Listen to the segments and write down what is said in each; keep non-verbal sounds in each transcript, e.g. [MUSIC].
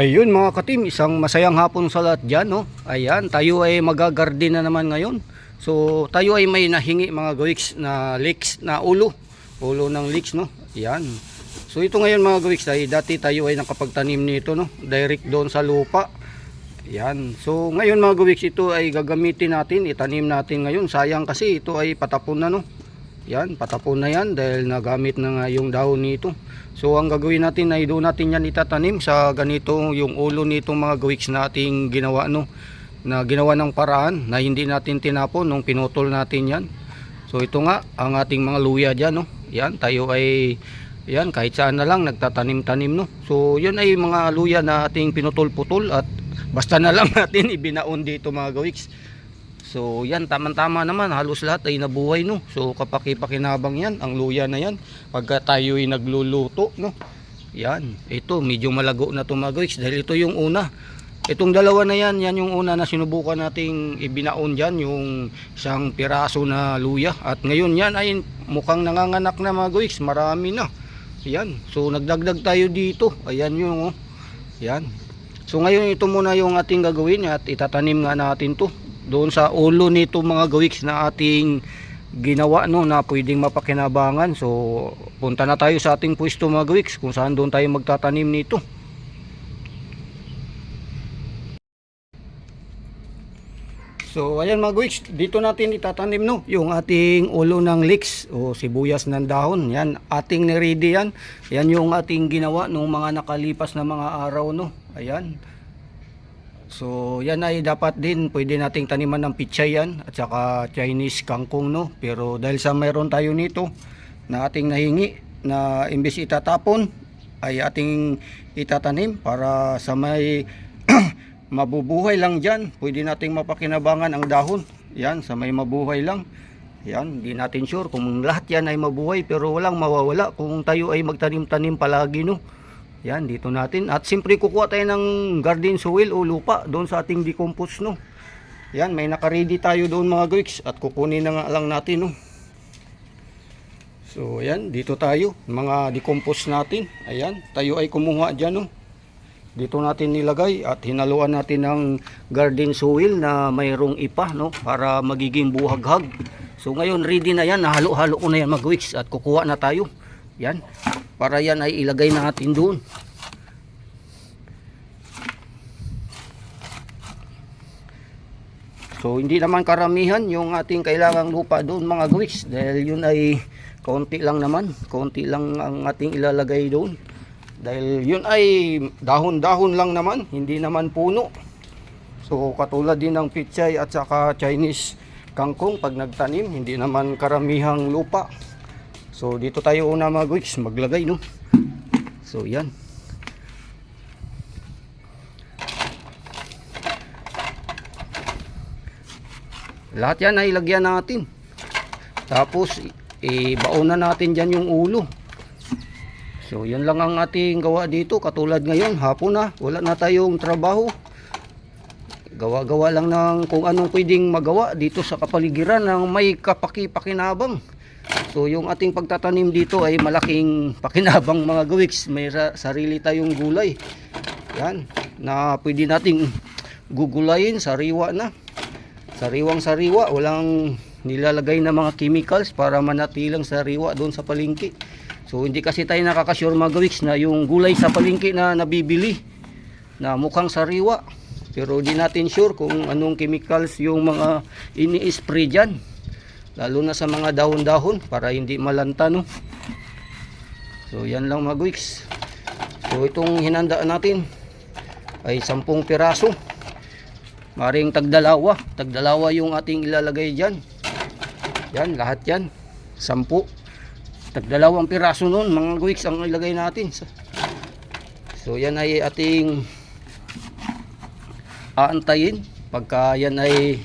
Ayun mga katim, isang masayang hapon sa lahat dyan. No? Ayan, tayo ay magagarden na naman ngayon. So tayo ay may nahingi mga gawiks na leeks na ulo. Ulo ng leeks no. Ayan. So ito ngayon mga gawiks ay dati tayo ay nakapagtanim nito no. Direct doon sa lupa. Ayan. So ngayon mga gawiks ito ay gagamitin natin, itanim natin ngayon. Sayang kasi ito ay patapon na no. Yan, patapon na yan dahil nagamit na nga yung dahon nito. So ang gagawin natin ay doon natin yan itatanim sa ganito yung ulo nitong mga gawiks na ating ginawa no na ginawa ng paraan na hindi natin tinapon nung pinutol natin yan. So ito nga ang ating mga luya dyan no. Yan tayo ay yan kahit saan na lang nagtatanim-tanim no. So yun ay mga luya na ating pinutol-putol at basta na lang [LAUGHS] natin ibinaon dito mga gawiks. So yan tamang-tama naman halos lahat ay nabuhay no. So kapaki-pakinabang yan ang luya na yan pagka tayo ay nagluluto no. Yan, ito medyo malago na gawiks dahil ito yung una. Itong dalawa na yan, yan yung una na sinubukan nating ibinaon dyan, yung isang piraso na luya. At ngayon yan ay mukhang nanganganak na mga gawiks, marami na. Yan, so nagdagdag tayo dito. Ayan yung, oh. yan. So ngayon ito muna yung ating gagawin at itatanim nga natin to doon sa ulo nito mga gawiks na ating ginawa no na pwedeng mapakinabangan. So punta na tayo sa ating pwesto mga gawiks kung saan doon tayo magtatanim nito. So ayan mga guwiks, dito natin itatanim no, yung ating ulo ng leeks o sibuyas ng dahon. Yan, ating niready yan. Yan yung ating ginawa nung mga nakalipas na mga araw no. Ayan. So yan ay dapat din pwede nating taniman ng pichay yan at saka Chinese kangkong no. Pero dahil sa mayroon tayo nito na ating nahingi na imbis itatapon ay ating itatanim para sa may [CLEARS THROAT] mabubuhay lang dyan. Pwede nating mapakinabangan ang dahon. Yan, sa may mabuhay lang. Yan, hindi natin sure kung lahat yan ay mabuhay pero walang mawawala kung tayo ay magtanim-tanim palagi no. Yan, dito natin. At siyempre kukuha tayo ng garden soil o lupa doon sa ating decompose no. Yan, may nakaready tayo doon mga Greeks at kukunin na nga lang natin no. So, ayan, dito tayo, mga decompose natin. Ayan, tayo ay kumuha dyan no dito natin nilagay at hinaluan natin ng garden soil na mayroong ipa no para magiging buhaghag so ngayon ready na yan nahalo-halo ko na yan mag weeks at kukuha na tayo yan para yan ay ilagay natin doon so hindi naman karamihan yung ating kailangang lupa doon mga weeks dahil yun ay konti lang naman konti lang ang ating ilalagay doon dahil yun ay dahon-dahon lang naman, hindi naman puno. So katulad din ng pichay at saka Chinese kangkong pag nagtanim, hindi naman karamihang lupa. So dito tayo una mga weeks maglagay no. So yan. Lahat yan ay lagyan natin. Tapos ibaon na natin dyan yung ulo. So yan lang ang ating gawa dito katulad ngayon hapon na wala na tayong trabaho gawa-gawa lang ng kung anong pwedeng magawa dito sa kapaligiran ng may kapaki-pakinabang so yung ating pagtatanim dito ay malaking pakinabang mga gawiks may sa- sarili tayong gulay. Yan. Na pwede nating gugulayin. Sariwa na. Sariwang sariwa. Walang nilalagay na mga chemicals para manatilang sariwa doon sa palengke. So hindi kasi tayo nakakasure mga gawiks na yung gulay sa palengke na nabibili na mukhang sariwa. Pero di natin sure kung anong chemicals yung mga ini-spray dyan. Lalo na sa mga dahon-dahon para hindi malanta no. So yan lang mga. So itong hinandaan natin ay 10 piraso. Maring tagdalawa. Tagdalawa yung ating ilalagay dyan. Yan lahat yan. 10 tagdalawang piraso noon mga guwiks ang ilagay natin so yan ay ating aantayin pagka yan ay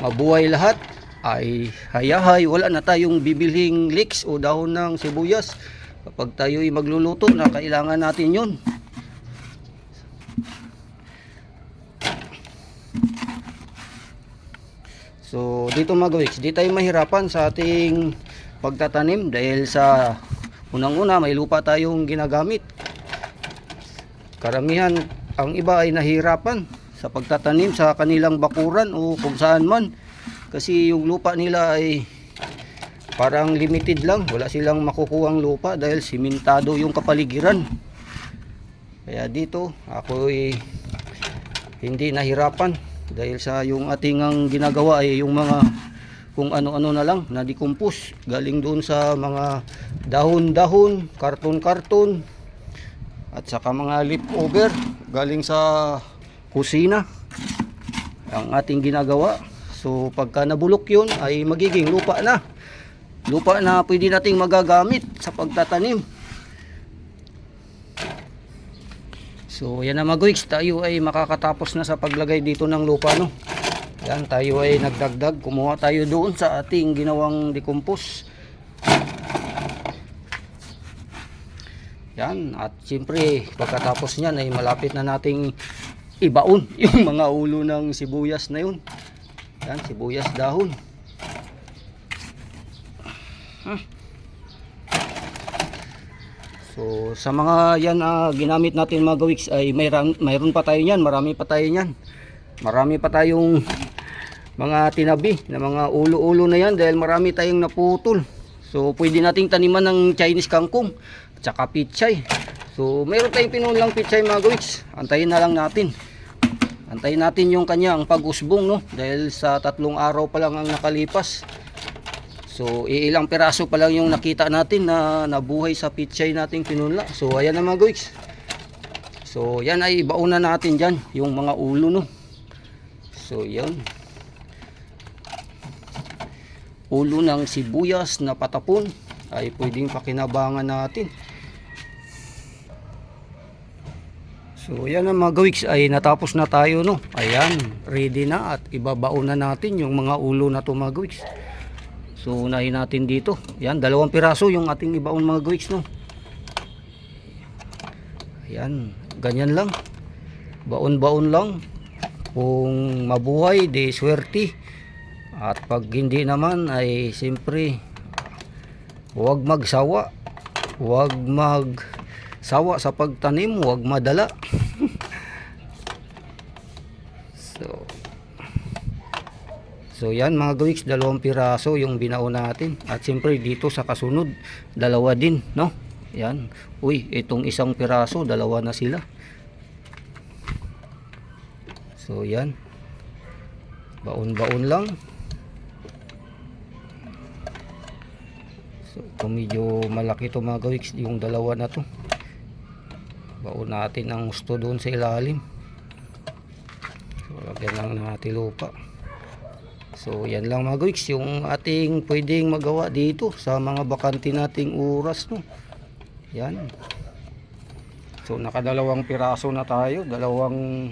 mabuhay lahat ay hayahay wala na tayong bibiling leeks o dahon ng sibuyas kapag tayo ay magluluto na kailangan natin yon So dito mga gawiks, di tayo mahirapan sa ating pagtatanim dahil sa unang-una may lupa tayong ginagamit. Karamihan ang iba ay nahirapan sa pagtatanim sa kanilang bakuran o kung saan man. Kasi yung lupa nila ay parang limited lang. Wala silang makukuhang lupa dahil simentado yung kapaligiran. Kaya dito ako ay hindi nahirapan dahil sa yung ating ang ginagawa ay yung mga kung ano-ano na lang na decompose galing doon sa mga dahon-dahon, karton-karton at saka mga leftover galing sa kusina ang ating ginagawa. So pagka nabulok yun ay magiging lupa na. Lupa na pwede nating magagamit sa pagtatanim. So yan na guys, tayo ay makakatapos na sa paglagay dito ng lupa no. Yan, tayo ay nagdagdag. Kumuha tayo doon sa ating ginawang decompose. Yan, at siyempre pagkatapos niyan ay malapit na nating ibaon [LAUGHS] yung mga ulo ng sibuyas na yun. Yan, sibuyas dahon. Hmm. So sa mga yan na ginamit natin mga gawiks ay mayroon, mayroon pa tayo niyan, marami pa tayo niyan. Marami pa tayong mga tinabi na mga ulo-ulo na yan dahil marami tayong naputol. So pwede nating taniman ng Chinese kangkong at saka pichay. So mayroon tayong pinulang pichay mga gawiks. Antayin na lang natin. Antayin natin yung kanyang pag-usbong no dahil sa tatlong araw pa lang ang nakalipas. So, iilang piraso pa lang yung nakita natin na nabuhay sa pichay nating pinunla. So, ayan na mga guys. So, yan ay ibauna natin dyan, yung mga ulo no. So, yan. Ulo ng sibuyas na patapon ay pwedeng pakinabangan natin. So, yan ang mga gawiks ay natapos na tayo no. Ayan, ready na at ibabaon na natin yung mga ulo na to mga gawiks. So unahin natin dito. Yan, dalawang piraso yung ating ibaon mga guys no. Yan, ganyan lang. Baon-baon lang. Kung mabuhay, di swerte. At pag hindi naman ay siyempre huwag magsawa. Huwag magsawa sa pagtanim, huwag madala. so So yan mga gawiks, dalawang piraso yung binaon natin. At siyempre dito sa kasunod, dalawa din, no? Yan. Uy, itong isang piraso, dalawa na sila. So yan. Baon-baon lang. So kung medyo malaki to mga gawiks, yung dalawa na to. Baon natin ang gusto doon sa ilalim. So lagyan lang natin lupa. So yan lang mga guys, yung ating pwedeng magawa dito sa mga bakante nating oras no. Yan. So nakadalawang piraso na tayo, dalawang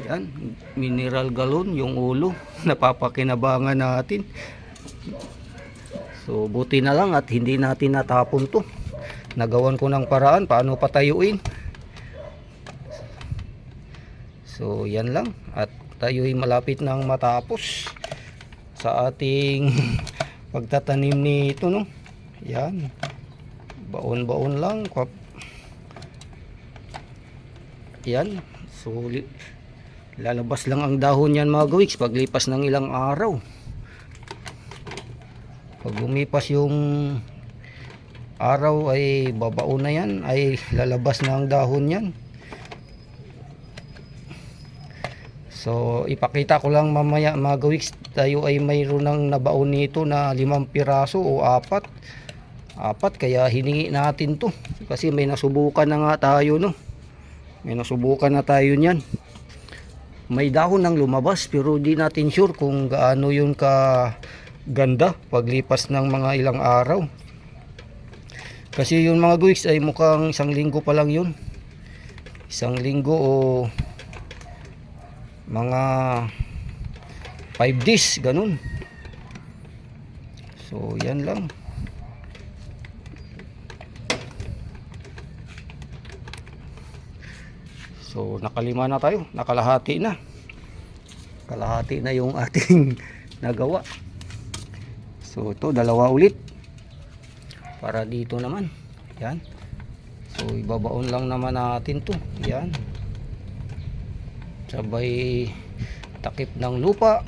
yan, mineral galon yung ulo [LAUGHS] napapakinabangan natin. So buti na lang at hindi natin natapon to. Nagawan ko ng paraan paano patayuin. So yan lang. At tayo'y malapit nang matapos sa ating [LAUGHS] pagtatanim nito no? Yan. Baon-baon lang. Kwap. Yan. So lalabas lang ang dahon yan mga gawiks paglipas ng ilang araw. Pag lumipas yung araw ay babaon na yan ay lalabas na ang dahon yan So, ipakita ko lang mamaya mga gawiks, tayo ay mayroon ng nabaon nito na limang piraso o apat. Apat, kaya hiningi natin to. Kasi may nasubukan na nga tayo, no? May nasubukan na tayo niyan. May dahon ng lumabas, pero di natin sure kung gaano yun ka ganda paglipas ng mga ilang araw. Kasi yung mga gawiks ay mukhang isang linggo pa lang yun. Isang linggo o mga 5 days ganun. So yan lang. So nakalima na tayo. Nakalahati na. Kalahati na yung [LAUGHS] ating nagawa. So ito dalawa ulit para dito naman. Yan. So ibabaon lang naman natin to. Yan. Sabay takip ng lupa.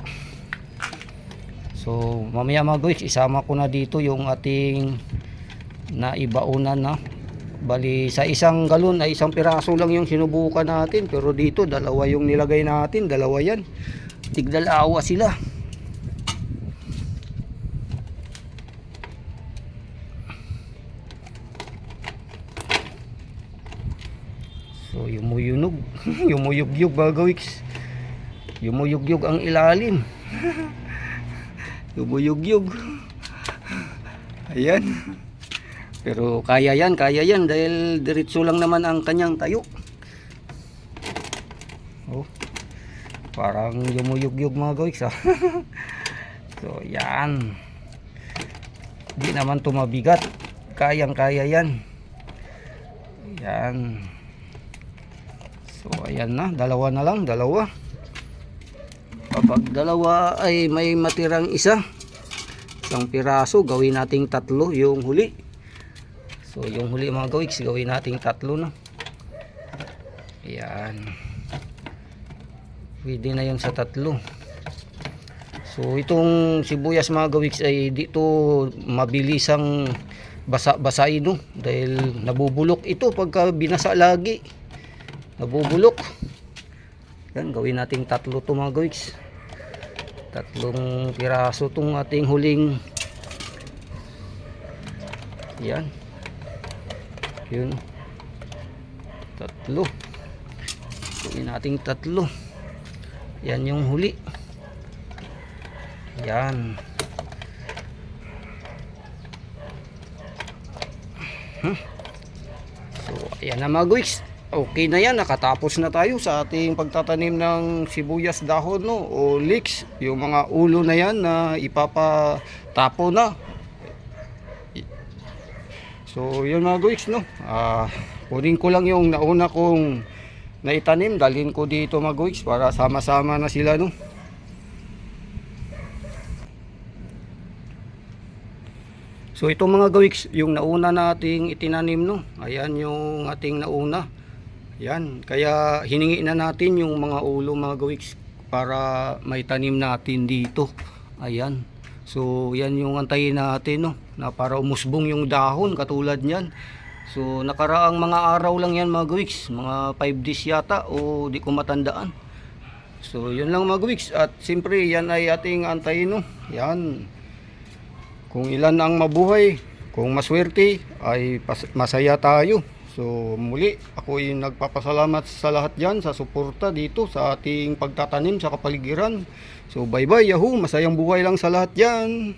So mamaya mga guys isama ko na dito yung ating naibaunan na. Bali sa isang galon ay isang piraso lang yung sinubukan natin. Pero dito dalawa yung nilagay natin. Dalawa yan. Tigdalawa sila So yumuyunog, [LAUGHS] yumuyugyug mga gawiks. Yumuyugyug ang ilalim. [LAUGHS] yumuyugyug. Ayan. Pero kaya yan, kaya yan dahil diretso lang naman ang kanyang tayo. Oh. Parang yumuyugyug mga gawiks ah. [LAUGHS] so yan. Di naman tumabigat. Kayang kaya yan. Yan. So ayan na, dalawa na lang, dalawa. Kapag dalawa ay may matirang isa, isang piraso, gawin nating tatlo yung huli. So yung huli mga gawiks, gawin nating tatlo na. Ayan. Pwede na yun sa tatlo. So itong sibuyas mga gawiks ay dito mabilisang basa-basain no dahil nabubulok ito pagka binasa lagi nabubulok. Yan gawin nating tatlo to mga guys. Tatlong piraso tong ating huling. Yan. Yun. Tatlo. Gawin nating tatlo. Yan yung huli. Yan. Hmm. So, ayan na mga guys. Okay na yan. Nakatapos na tayo sa ating pagtatanim ng sibuyas dahon no, o leeks. Yung mga ulo na yan na ipapatapo na. So, yun mga guys, no. Ah, kunin ko lang yung nauna kong naitanim. Dalhin ko dito mga guys para sama-sama na sila, no. So ito mga gawiks, yung nauna nating itinanim no. Ayan yung ating nauna. Yan, kaya hiningi na natin yung mga ulo mga gawiks para may tanim natin dito. Ayan. So yan yung antayin natin no, na para umusbong yung dahon katulad niyan. So nakaraang mga araw lang yan mga gawiks, mga 5 days yata o di ko matandaan. So yun lang mga gawiks at siyempre yan ay ating antayin no. Yan, kung ilan ang mabuhay, kung maswerte ay masaya tayo. So muli, ako ay nagpapasalamat sa lahat dyan sa suporta dito sa ating pagtatanim sa kapaligiran. So bye bye Yahoo, masayang buhay lang sa lahat dyan.